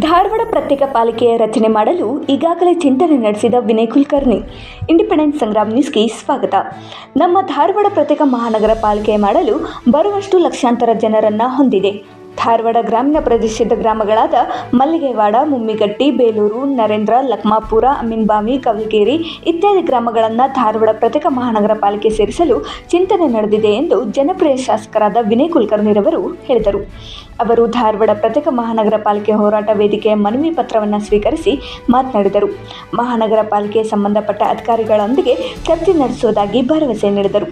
ಧಾರವಾಡ ಪ್ರತ್ಯೇಕ ಪಾಲಿಕೆಯ ರಚನೆ ಮಾಡಲು ಈಗಾಗಲೇ ಚಿಂತನೆ ನಡೆಸಿದ ವಿನಯ್ ಕುಲಕರ್ಣಿ. ಇಂಡಿಪೆಂಡೆಂಟ್ ಸಂಗ್ರಾಮ್ ನ್ಯೂಸ್ಗೆ ಸ್ವಾಗತ. ನಮ್ಮ ಧಾರವಾಡ ಪ್ರತ್ಯೇಕ ಮಹಾನಗರ ಪಾಲಿಕೆ ಮಾಡಲು ಬರುವಷ್ಟು ಲಕ್ಷಾಂತರ ಜನರನ್ನ ಹೊಂದಿದೆ. ಧಾರವಾಡ ಗ್ರಾಮೀಣ ಪ್ರದೇಶದ ಗ್ರಾಮಗಳಾದ ಮಲ್ಲಿಗೆವಾಡ, ಮುಮ್ಮಿಗಟ್ಟಿ, ಬೇಲೂರು, ನರೇಂದ್ರ, ಲಕ್ಮಾಪುರ, ಅಮೀನ್ಬಾವಿ ಕವಲ್ಗೇರಿ ಇತ್ಯಾದಿ ಗ್ರಾಮಗಳನ್ನು ಧಾರವಾಡ ಪ್ರತ್ಯೇಕ ಮಹಾನಗರ ಪಾಲಿಕೆ ಸೇರಿಸಲು ಚಿಂತನೆ ನಡೆದಿದೆ ಎಂದು ಜನಪ್ರಿಯ ಶಾಸಕರಾದ ವಿನಯ್ ಕುಲಕರ್ಣಿರವರು ಹೇಳಿದರು. ಅವರು ಧಾರವಾಡ ಪ್ರತ್ಯೇಕ ಮಹಾನಗರ ಪಾಲಿಕೆ ಹೋರಾಟ ವೇದಿಕೆಯ ಮನವಿ ಪತ್ರವನ್ನು ಸ್ವೀಕರಿಸಿ ಮಾತನಾಡಿದರು. ಮಹಾನಗರ ಪಾಲಿಕೆ ಸಂಬಂಧಪಟ್ಟ ಅಧಿಕಾರಿಗಳೊಂದಿಗೆ ಚರ್ಚೆ ನಡೆಸುವುದಾಗಿ ಭರವಸೆ ನೀಡಿದರು.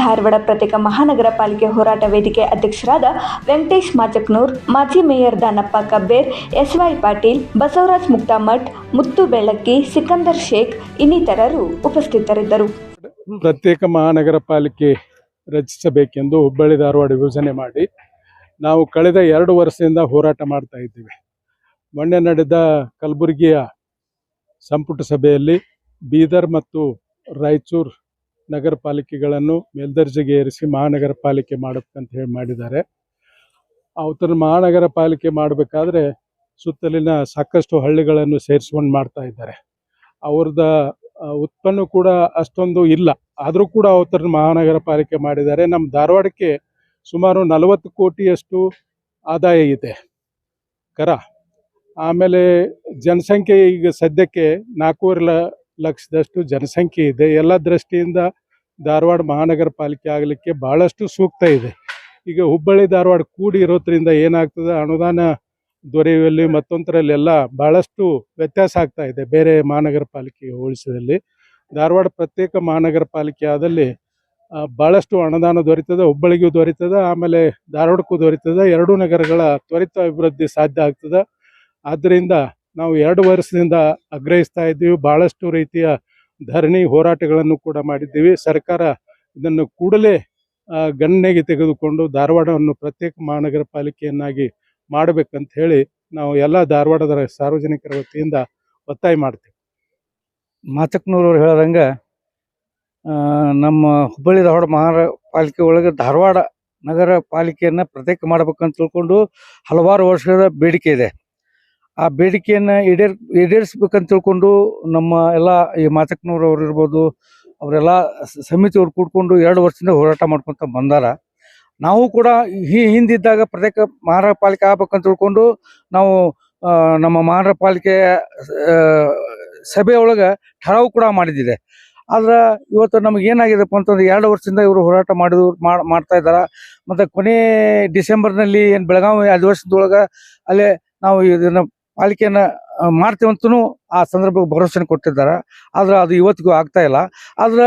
ಧಾರವಾಡ ಪ್ರತ್ಯೇಕ ಮಹಾನಗರ ಪಾಲಿಕೆ ಹೋರಾಟ ವೇದಿಕೆ ಅಧ್ಯಕ್ಷರಾದ ವೆಂಕಟೇಶ್ ಮಾಚಕ್ನೂರ್ ಮಾಜಿ ಮೇಯರ್ ದಾನಪ್ಪ ಕಬ್ಬೇರ್, ಎಸ್ವೈ ಪಾಟೀಲ್, ಬಸವರಾಜ್ ಮುಕ್ತಾಮಠ್, ಮುತ್ತು ಬೆಳಕ್ಕಿ, ಸಿಕಂದರ್ ಶೇಖ್ ಇನ್ನಿತರರು ಉಪಸ್ಥಿತರಿದ್ದರು. ಪ್ರತ್ಯೇಕ ಮಹಾನಗರ ಪಾಲಿಕೆ ರಚಿಸಬೇಕೆಂದು ಹುಬ್ಬಳ್ಳಿ ಧಾರವಾಡ ಯೋಜನೆ ಮಾಡಿ ನಾವು ಕಳೆದ ಎರಡು ವರ್ಷದಿಂದ ಹೋರಾಟ ಮಾಡ್ತಾ ಇದ್ದೇವೆ. ಮೊನ್ನೆ ನಡೆದ ಕಲಬುರಗಿಯ ಸಂಪುಟ ಸಭೆಯಲ್ಲಿ ಬೀದರ್ ಮತ್ತು ರಾಯಚೂರು ನಗರ ಪಾಲಿಕೆಗಳನ್ನು ಮೇಲ್ದರ್ಜೆಗೆ ಏರಿಸಿ ಮಹಾನಗರ ಪಾಲಿಕೆ ಮಾಡಬೇಕಂತ ಹೇಳಿ ಮಾಡಿದ್ದಾರೆ. ಅವತರ ಮಹಾನಗರ ಪಾಲಿಕೆ ಮಾಡಬೇಕಾದ್ರೆ ಸುತ್ತಲಿನ ಸಾಕಷ್ಟು ಹಳ್ಳಿಗಳನ್ನು ಸೇರಿಸ್ಕೊಂಡು ಮಾಡ್ತಾ ಇದ್ದಾರೆ. ಅವ್ರದ ಉತ್ಪನ್ನ ಕೂಡ ಅಷ್ಟೊಂದು ಇಲ್ಲ. ಆದರೂ ಕೂಡ ಅವತರ ಮಹಾನಗರ ಪಾಲಿಕೆ ಮಾಡಿದ್ದಾರೆ. ನಮ್ಮ ಧಾರವಾಡಕ್ಕೆ ಸುಮಾರು ನಲವತ್ತು ಕೋಟಿಯಷ್ಟು ಆದಾಯ ಇದೆ. ಕರ? ಆಮೇಲೆ ಜನಸಂಖ್ಯೆ ಈಗ ಸದ್ಯಕ್ಕೆ ನಾಲ್ಕೂವರೆ ಲಕ್ಷದಷ್ಟು ಜನಸಂಖ್ಯೆ ಇದೆ. ಎಲ್ಲ ದೃಷ್ಟಿಯಿಂದ ಧಾರವಾಡ ಮಹಾನಗರ ಪಾಲಿಕೆ ಆಗಲಿಕ್ಕೆ ಬಹಳಷ್ಟು ಸೂಕ್ತ ಇದೆ. ಈಗ ಹುಬ್ಬಳ್ಳಿ ಧಾರವಾಡ ಕೂಡಿ ಇರೋದ್ರಿಂದ ಏನಾಗ್ತದೆ? ಅನುದಾನ ದೊರೆಯುವಲ್ಲಿ ಮತ್ತೊಂದರಲ್ಲೆಲ್ಲ ಬಹಳಷ್ಟು ವ್ಯತ್ಯಾಸ ಆಗ್ತಾ ಇದೆ ಬೇರೆ ಮಹಾನಗರ ಪಾಲಿಕೆ ಹೋಲಿಸಿದಲ್ಲಿ. ಧಾರವಾಡ ಪ್ರತ್ಯೇಕ ಮಹಾನಗರ ಪಾಲಿಕೆ ಆದಲ್ಲಿ ಭಾಳಷ್ಟು ಅನುದಾನ ದೊರೀತದೆ, ಹುಬ್ಬಳ್ಳಿಗೂ ದೊರೀತದೆ, ಆಮೇಲೆ ಧಾರವಾಡಕ್ಕೂ ದೊರೀತದೆ, ಎರಡೂ ನಗರಗಳ ತ್ವರಿತ ಅಭಿವೃದ್ಧಿ ಸಾಧ್ಯ ಆಗ್ತದೆ. ಆದ್ದರಿಂದ ನಾವು ಎರಡು ವರ್ಷದಿಂದ ಆಗ್ರಹಿಸ್ತಾ ಇದ್ದೀವಿ, ಬಹಳಷ್ಟು ರೀತಿಯ ಧರಣಿ ಹೋರಾಟಗಳನ್ನು ಕೂಡ ಮಾಡಿದ್ದೀವಿ. ಸರ್ಕಾರ ಇದನ್ನು ಕೂಡಲೇ ಗಣನೆಗೆ ತೆಗೆದುಕೊಂಡು ಧಾರವಾಡವನ್ನು ಪ್ರತ್ಯೇಕ ಮಹಾನಗರ ಪಾಲಿಕೆಯನ್ನಾಗಿ ಮಾಡಬೇಕಂತ ಹೇಳಿ ನಾವು ಎಲ್ಲ ಧಾರವಾಡದ ಸಾರ್ವಜನಿಕರ ವತಿಯಿಂದ ಒತ್ತಾಯ ಮಾಡ್ತೀವಿ. ಮಾಚಕ್ನೂರವ್ರು ಹೇಳ್ದಂಗೆ ನಮ್ಮ ಹುಬ್ಬಳ್ಳಿ ಧಾರವಾಡ ಮಹಾನಗರ ಪಾಲಿಕೆ ಒಳಗೆ ಧಾರವಾಡ ನಗರ ಪಾಲಿಕೆಯನ್ನು ಪ್ರತ್ಯೇಕ ಮಾಡಬೇಕಂತ ತಿಳ್ಕೊಂಡು ಹಲವಾರು ವರ್ಷದ ಬೇಡಿಕೆ ಇದೆ. ಆ ಬೇಡಿಕೆಯನ್ನ ಈಡೇರ್, ಈಡೇರಿಸ್ಬೇಕಂತ ತಿಳ್ಕೊಂಡು ನಮ್ಮ ಎಲ್ಲ ಈ ಮಾಚಕ್ನೂರವ್ರು ಇರ್ಬೋದು ಅವರೆಲ್ಲ ಸಮಿತಿಯವ್ರು ಕೂಡ್ಕೊಂಡು ಎರಡು ವರ್ಷದಿಂದ ಹೋರಾಟ ಮಾಡ್ಕೊಂತ ಬಂದಾರ. ನಾವು ಕೂಡ ಈ ಹಿಂದಿದ್ದಾಗ ಪ್ರತ್ಯೇಕ ಮಹಾನಗರ ಪಾಲಿಕೆ ಆಗ್ಬೇಕಂತ ತಿಳ್ಕೊಂಡು ನಾವು ನಮ್ಮ ಮಹಾನಗರ ಪಾಲಿಕೆ ಆ, ಸಭೆ ಒಳಗೆ ಠರಾವು ಕೂಡ ಮಾಡಿದ್ದಿದೆ ಆದ್ರೆ ಇವತ್ತು ನಮಗೆ ಏನಾಗಿದೆಪ್ಪ ಅಂತಂದ್ರೆ ಎರಡು ವರ್ಷದಿಂದ ಇವರು ಹೋರಾಟ ಮಾಡಿದ್ರು ಮಾಡ್- ಮಾಡ್ತಾ ಇದ್ದಾರ. ಮತ್ತೆ ಕೊನೆ ಡಿಸೆಂಬರ್ನಲ್ಲಿ ಏನು ಬೆಳಗಾವಿ ಅಧಿವೇಶನದೊಳಗೆ ಅಲ್ಲೇ ನಾವು ಇದನ್ನ ಪಾಲಿಕೆಯನ್ನ ಆ, ಮಾಡ್ತೀವಂತನೂ ಆ ಸಂದರ್ಭಕ್ಕೆ ಭರವಸೆ ಕೊಟ್ಟಿದ್ದಾರೆ. ಆದ್ರೆ ಅದು ಇವತ್ತಿಗೂ ಆಗ್ತಾ ಇಲ್ಲ. ಆದ್ರೆ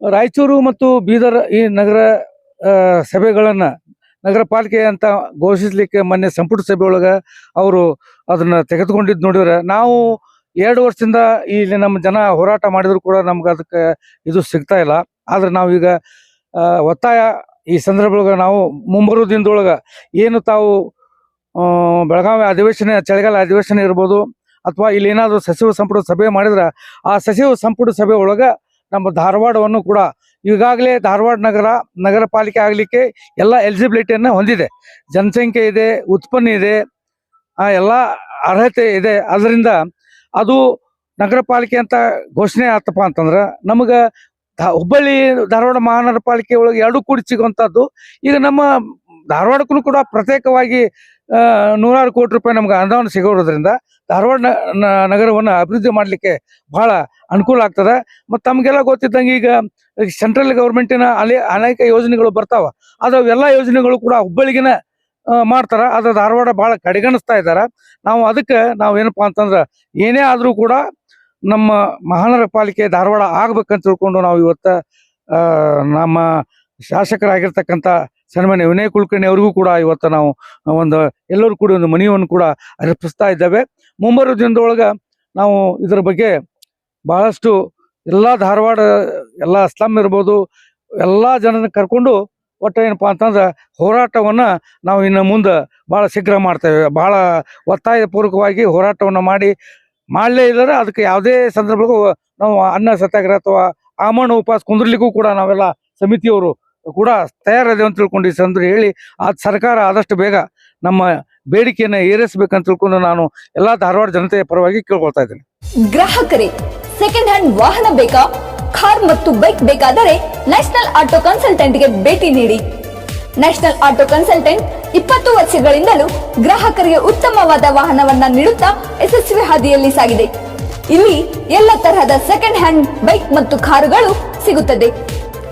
ರಾಯಚೂರು ಮತ್ತು ಬೀದರ್ ಈ ನಗರ ಸಭೆಗಳನ್ನು ನಗರ ಪಾಲಿಕೆ ಅಂತ ಘೋಷಿಸ್ಲಿಕ್ಕೆ ಮೊನ್ನೆ ಸಂಪುಟ ಸಭೆಯೊಳಗೆ ಅವರು ಅದನ್ನ ತೆಗೆದುಕೊಂಡಿದ್ದು ನೋಡಿದ್ರೆ ನಾವು ಎರಡು ವರ್ಷದಿಂದ ಇಲ್ಲಿ ನಮ್ಮ ಜನ ಹೋರಾಟ ಮಾಡಿದ್ರು ಕೂಡ ನಮ್ಗೆ ಅದಕ್ಕೆ ಇದು ಸಿಗ್ತಾ ಇಲ್ಲ. ಆದ್ರೆ ನಾವೀಗ ಒತ್ತಾಯ ಈ ಸಂದರ್ಭದೊಳಗೆ ನಾವು ಮುಂಬರುವ ದಿನದೊಳಗೆ ಏನು ತಾವು ಬೆಳಗಾವಿ ಅಧಿವೇಶನ, ಚಳಿಗಾಲ ಅಧಿವೇಶನ ಇರ್ಬೋದು, ಅಥವಾ ಇಲ್ಲಿ ಏನಾದರೂ ಸಚಿವ ಸಂಪುಟ ಸಭೆ ಮಾಡಿದ್ರೆ ಆ ಸಚಿವ ಸಂಪುಟ ಸಭೆ ಒಳಗೆ ನಮ್ಮ ಧಾರವಾಡವನ್ನು ಕೂಡ ಈಗಾಗಲೇ ಧಾರವಾಡ ನಗರ ನಗರ ಪಾಲಿಕೆ ಆಗಲಿಕ್ಕೆ ಎಲ್ಲ ಎಲಿಜಿಬಿಲಿಟಿಯನ್ನು ಹೊಂದಿದೆ. ಜನಸಂಖ್ಯೆ ಇದೆ, ಉತ್ಪನ್ನ ಇದೆ, ಆ, ಎಲ್ಲ ಅರ್ಹತೆ ಇದೆ. ಅದರಿಂದ ಅದು ನಗರ ಪಾಲಿಕೆ ಅಂತ ಘೋಷಣೆ ಆತಪ್ಪ ಅಂತಂದ್ರೆ ನಮಗೆ ಹುಬ್ಬಳ್ಳಿ ಧಾರವಾಡ ಮಹಾನಗರ ಪಾಲಿಕೆ ಒಳಗೆ ಎರಡು ಕೂಡಿ ಸಿಗುವಂಥದ್ದು. ಈಗ ನಮ್ಮ ಧಾರವಾಡಕ್ಕೂ ಕೂಡ ಪ್ರತ್ಯೇಕವಾಗಿ ನೂರಾರು ಕೋಟಿ ರೂಪಾಯಿ ನಮ್ಗೆ ಅನುದಾನ ಸಿಗೋದ್ರಿಂದ ಧಾರವಾಡ ನಗರವನ್ನು ಅಭಿವೃದ್ಧಿ ಮಾಡಲಿಕ್ಕೆ ಬಹಳ ಅನುಕೂಲ ಆಗ್ತದೆ. ಮತ್ತು ತಮಗೆಲ್ಲ ಗೊತ್ತಿದ್ದಂಗೆ ಈಗ ಸೆಂಟ್ರಲ್ ಗೌರ್ಮೆಂಟಿನ ಅಲೆ, ಅನೇಕ ಯೋಜನೆಗಳು ಬರ್ತಾವ. ಅದು ಎಲ್ಲ ಯೋಜನೆಗಳು ಕೂಡ ಹುಬ್ಬಳ್ಳಿಗಿನ ಮಾಡ್ತಾರೆ. ಅದು ಧಾರವಾಡ ಬಹಳ ಕಡೆಗಣಿಸ್ತಾ ಇದ್ದಾರೆ. ನಾವು ಅದಕ್ಕೆ ನಾವು ಏನಪ್ಪ ಅಂತಂದ್ರೆ ಏನೇ ಆದರೂ ಕೂಡ ನಮ್ಮ ಮಹಾನಗರ ಪಾಲಿಕೆ ಧಾರವಾಡ ಆಗ್ಬೇಕಂತ ತಿಳ್ಕೊಂಡು ನಾವು ಇವತ್ತ ನಮ್ಮ ಶಾಸಕರಾಗಿರ್ತಕ್ಕಂಥ ಸನ್ಮಾನ್ಯ ವಿನಯ್ ಕುಲಕರ್ಣಿ ಅವರಿಗೂ ಕೂಡ ಇವತ್ತು ನಾವು ಒಂದು ಎಲ್ಲರೂ ಕೂಡ ಒಂದು ಮನವಿಯನ್ನು ಕೂಡ ಅರ್ಪಿಸ್ತಾ ಇದ್ದೇವೆ. ಮುಂಬರುವ ದಿನದೊಳಗೆ ನಾವು ಇದರ ಬಗ್ಗೆ ಬಹಳಷ್ಟು ಎಲ್ಲ ಧಾರವಾಡ, ಎಲ್ಲ ಸ್ಲಮ್ ಇರ್ಬೋದು, ಎಲ್ಲ ಜನರನ್ನ ಕರ್ಕೊಂಡು ಒಟ್ಟು ಏನಪ್ಪ ಅಂತಂದ್ರೆ ಹೋರಾಟವನ್ನು ನಾವು ಇನ್ನು ಮುಂದೆ ಭಾಳ ಶೀಘ್ರ ಮಾಡ್ತೇವೆ. ಬಹಳ ಒತ್ತಾಯಪೂರ್ವಕವಾಗಿ ಹೋರಾಟವನ್ನು ಮಾಡಿ, ಮಾಡಲೇ ಇಲ್ಲದ್ರೆ ಅದಕ್ಕೆ ಯಾವುದೇ ಸಂದರ್ಭಕ್ಕೂ ನಾವು ಅನ್ನ, ಸತ್ಯಾಗ್ರಹ ಅಥವಾ ಆಮರಣ ಉಪವಾಸ ಕುಂದ್ರಲಿಕ್ಕೂ ಕೂಡ ನಾವೆಲ್ಲ ಸಮಿತಿಯವರು ಕೂಡ ತಯಾರಿದೆ ಅಂತ ತಿಳ್ಕೊಂಡು ಈ ಹೇಳಿ, ಆ ಸರ್ಕಾರ ಆದಷ್ಟು ಬೇಗ ನಮ್ಮ ಬೇಡಿಕೆಯನ್ನು ಏರಿಸಬೇಕಂತ ತಿಳ್ಕೊಂಡು ನಾನು ಎಲ್ಲಾ ಧಾರವಾಡ ಜನತೆಯ ಪರವಾಗಿ ಕೇಳ್ಕೊಳ್ತಾ ಇದ್ದೇನೆ. ಗ್ರಾಹಕರೇ ಸೆಕೆಂಡ್ ಹ್ಯಾಂಡ್ ವಾಹನ ಬೇಕಾ? ಕಾರ್ ಮತ್ತು ಬೈಕ್ ಬೇಕಾದರೆ ನ್ಯಾಷನಲ್ ಆಟೋ ಕನ್ಸಲ್ಟೆಂಟ್ಗೆ ಭೇಟಿ ನೀಡಿ. ನ್ಯಾಷನಲ್ ಆಟೋ ಕನ್ಸಲ್ಟೆಂಟ್ ಇಪ್ಪತ್ತು ವರ್ಷಗಳಿಂದಲೂ ಗ್ರಾಹಕರಿಗೆ ಉತ್ತಮವಾದ ವಾಹನವನ್ನ ನೀಡುತ್ತಾ ಯಶಸ್ವಿ ಹಾದಿಯಲ್ಲಿ ಸಾಗಿದೆ. ಇಲ್ಲಿ ಎಲ್ಲ ತರಹದ ಸೆಕೆಂಡ್ ಹ್ಯಾಂಡ್ ಬೈಕ್ ಮತ್ತು ಕಾರುಗಳು ಸಿಗುತ್ತದೆ.